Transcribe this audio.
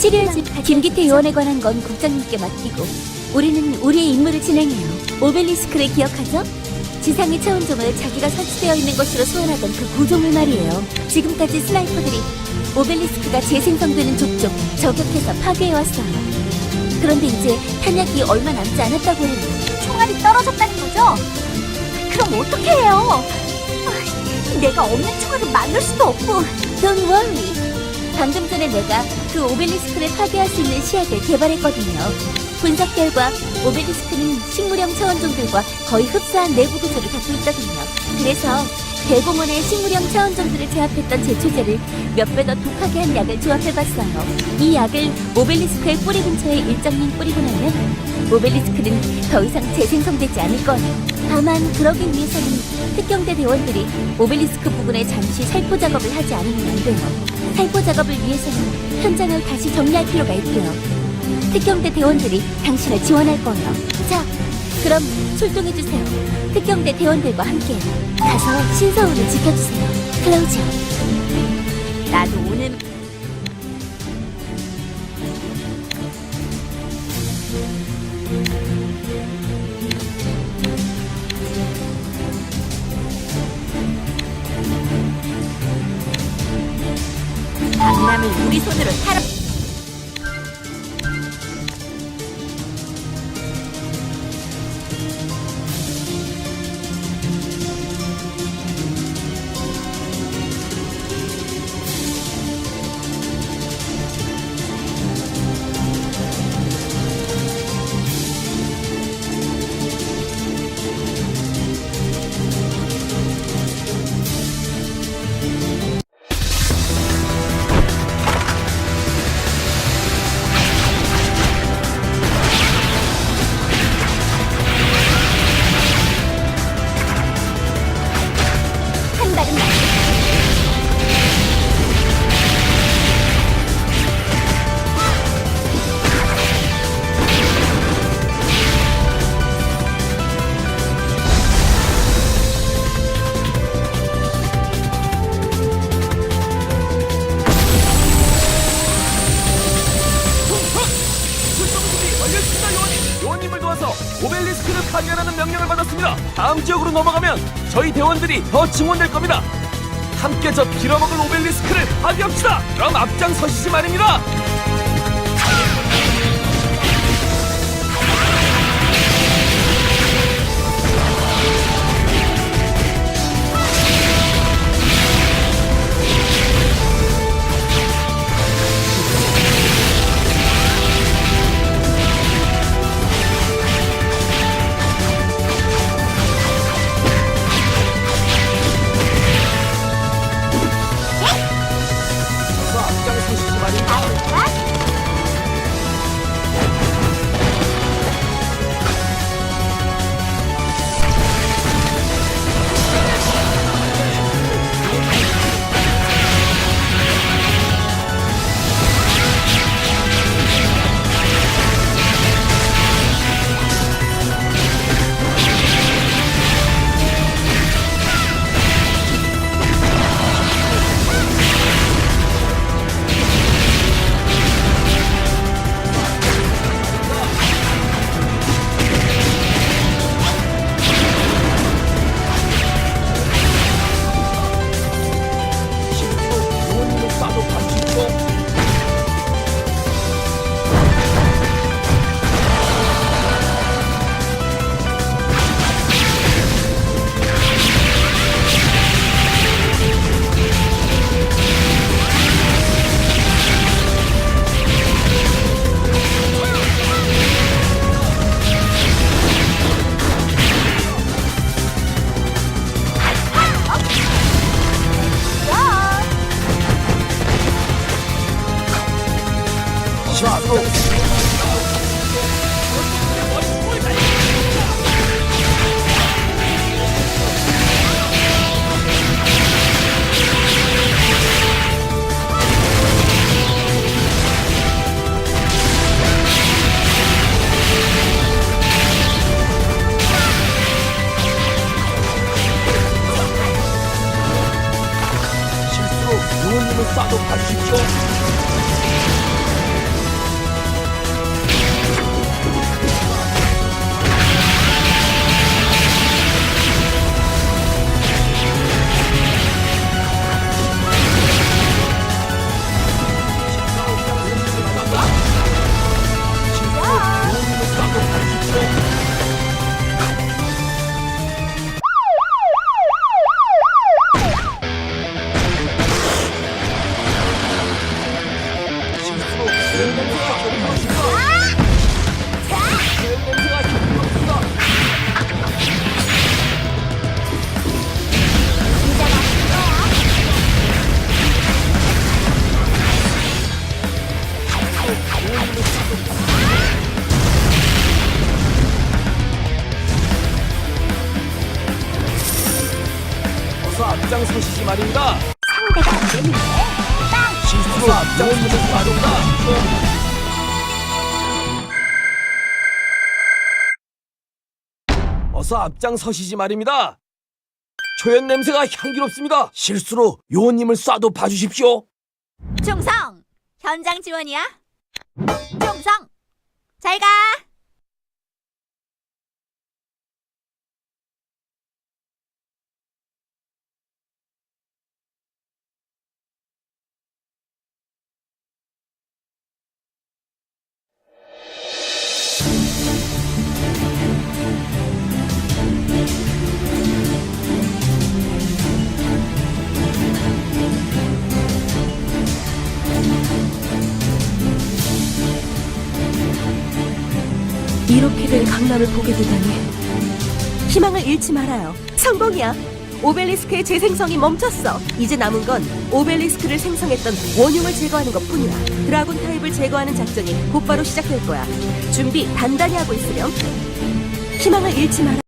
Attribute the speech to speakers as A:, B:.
A: 치료해줄 김기태 요원에 관한 건 국장님께 맡기고 우리는 우리의 임무를 진행해요. 오벨리스크를 기억하죠? 지상의 차원종을 자기가 설치되어 있는 것으로 소환하던 그 구조물 말이에요. 지금까지 스나이퍼들이 오벨리스크가 재생성되는 족족 저격해서 파괴해왔어요. 그런데 이제 탄약이 얼마 남지 않았다고 해요.
B: 총알이 떨어졌다는 거죠? 그럼 어떻게 해요? 아, 내가 없는 총알을 만들 수도 없고
A: Don't worry. 방금 전에 내가 그 오벨리스크를 파괴할 수 있는 시약을 개발했거든요. 분석 결과 오벨리스크는 식물형 차원종들과 거의 흡사한 내부 구조를 갖고 있거든요. 그래서 대공원의 식물형 차원종들을 제압했던 제초제를 몇 배 더 독하게 한 약을 조합해봤어요. 이 약을 오벨리스크의 뿌리 근처에 일정량 뿌리고 나면 오벨리스크는 더 이상 재생성되지 않을 거예요. 다만 그러기 위해서는 특경대 대원들이 오벨리스크 부근에 잠시 살포 작업을 하지 않으면 안 돼요. 살포 작업을 위해서는 현장을 다시 정리할 필요가 있고요. 특경대 대원들이 당신을 지원할 거예요. 자, 그럼 출동해주세요. 특경대 대원들과 함께 가서 신서울을 지켜주세요. 클로저. 나도 오늘 강남을 우리 손으로 탈압.
C: 도와서 오벨리스크를 파괴하라는 명령을 받았습니다. 다음 지역으로 넘어가면 저희 대원들이 더 증원될 겁니다. 함께 저 빌어먹을 오벨리스크를 파괴합시다. 그럼 앞장서시지 말입니다 실수로 요원 어서 앞장서시지 말입니다.
B: 상대가 안 되는데.
C: 실수로 앞장서시지 말입니다. 어서 앞장서시지 말입니다. 초연 냄새가 향기롭습니다. 실수로 요원님을 쏴도 봐주십시오.
A: 충성! 현장 지원이야? 충성! 잘 가!
D: 이렇게 된 강남을 보게 되다니. 희망을 잃지 말아요. 성공이야. 오벨리스크의 재생성이 멈췄어. 이제 남은 건 오벨리스크를 생성했던 원흉을 제거하는 것 뿐이야. 드라군 타입을 제거하는 작전이 곧바로 시작될 거야. 준비 단단히 하고 있으렴. 희망을 잃지 마라